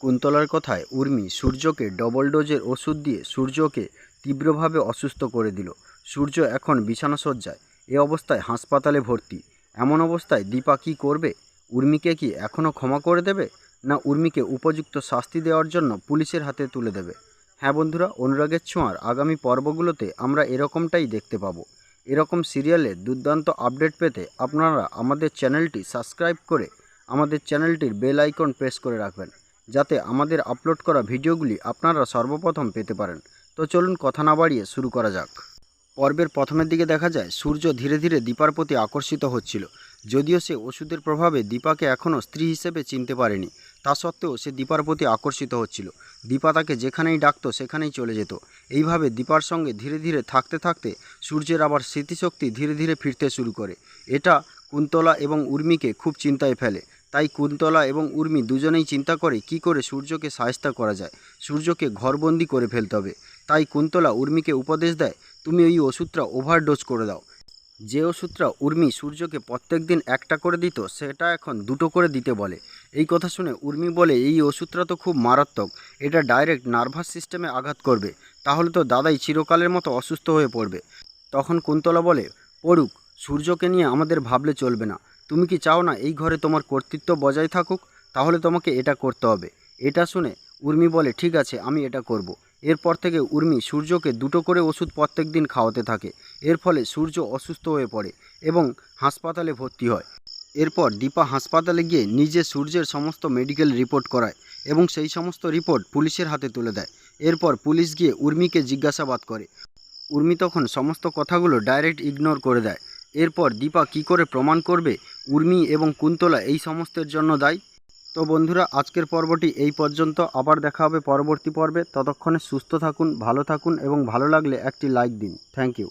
কুন্তলার কথায় উর্মি সূর্যকে ডবল ডোজের ওষুধ দিয়ে সূর্যকে তীব্রভাবে অসুস্থ করে দিল। সূর্য এখন বিছানাসজ্জায়। এ অবস্থায় হাসপাতালে ভর্তি। এমন অবস্থায় দীপা কী করবে? উর্মিকে কি এখনও ক্ষমা করে দেবে? না উর্মিকে উপযুক্ত শাস্তি দেওয়ার জন্য পুলিশের হাতে তুলে দেবে? হ্যাঁ বন্ধুরা, অনুরাগের ছোঁয়ার আগামী পর্বগুলোতে আমরা এরকমটাই দেখতে পাবো। এরকম সিরিয়ালের দুর্দান্ত আপডেট পেতে আপনারা আমাদের চ্যানেলটি সাবস্ক্রাইব করে আমাদের চ্যানেলটির বেল আইকন প্রেস করে রাখবেন। যাতে আমাদের আপলোড করা ভিডিওগুলি আপনারা সর্বপ্রথম পেতে পারেন। তো চলুন কথা না বাড়িয়ে শুরু করা যাক। পর্বের প্রথমের দিকে দেখা যায়, সূর্য ধীরে ধীরে দীপার প্রতি আকর্ষিত হচ্ছিল। যদিও সে ওষুধের প্রভাবে দীপাকে এখনও স্ত্রী হিসেবে চিনতে পারেনি, তা সত্ত্বেও সে দীপার প্রতি আকর্ষিত হচ্ছিল। দীপা তাকে যেখানেই ডাকতো, সেখানেই চলে যেত। এইভাবে দীপার সঙ্গে ধীরে ধীরে থাকতে থাকতে সূর্যের আবার স্মৃতিশক্তি ধীরে ধীরে ফিরতে শুরু করে। এটা কুন্তলা এবং উর্মিকে খুব চিন্তায় ফেলে। তাই কুন্তলা এবং উর্মি দুজনেই চিন্তা করে কি করে সূর্যকে সায়স্তা করা যায়। সূর্যকে ঘরবন্দি করে ফেলতে হবে। তাই কুন্তলা উর্মিকে উপদেশ দেয়, তুমি ওই ওষুধটা ওভারডোজ করে দাও। যে ওষুধটা উর্মি সূর্যকে প্রত্যেক দিন একটা করে দিত, সেটা এখন দুটো করে দিতে বলে। এই কথা শুনে উর্মি বলে, এই ওষুধটা তো খুব মারাত্মক। এটা ডাইরেক্ট নার্ভাস সিস্টেমে আঘাত করবে। তাহলে তো দাদাই চিরকালের মতো অসুস্থ হয়ে পড়বে। তখন কুন্তলা বলে, পড়ুক, সূর্যকে নিয়ে আমাদের ভাবলে চলবে না। তুমি কি চাও না এই ঘরে তোমার কর্তৃত্ব বজায় থাকুক? তাহলে তোমাকে এটা করতে হবে। এটা শুনে উর্মি বলে, ঠিক আছে, আমি এটা করব। এরপর থেকে উর্মি সূর্যকে দুটো করে ওষুধ প্রত্যেক দিন খাওয়াতে থাকে। এর ফলে সূর্য অসুস্থ হয়ে পড়ে এবং হাসপাতালে ভর্তি হয়। এরপর দীপা হাসপাতালে গিয়ে নিজে সূর্যের সমস্ত মেডিকেল রিপোর্ট করায় এবং সেই সমস্ত রিপোর্ট পুলিশের হাতে তুলে দেয়। এরপর পুলিশ গিয়ে উর্মিকে জিজ্ঞাসাবাদ করে। উর্মি তখন সমস্ত কথাগুলো ডাইরেক্ট ইগনোর করে দেয়। এরপর দীপা কি করে প্রমাণ করবে? উর্মি এবং কুন্তলা এই সমস্তের জন্য দায়ী। তো বন্ধুরা, আজকের পর্বটি এই পর্যন্ত। আবার দেখা হবে পরবর্তী পর্বে। ততক্ষণে সুস্থ থাকুন, ভালো থাকুন এবং ভালো লাগলে একটি লাইক দিন। Thank you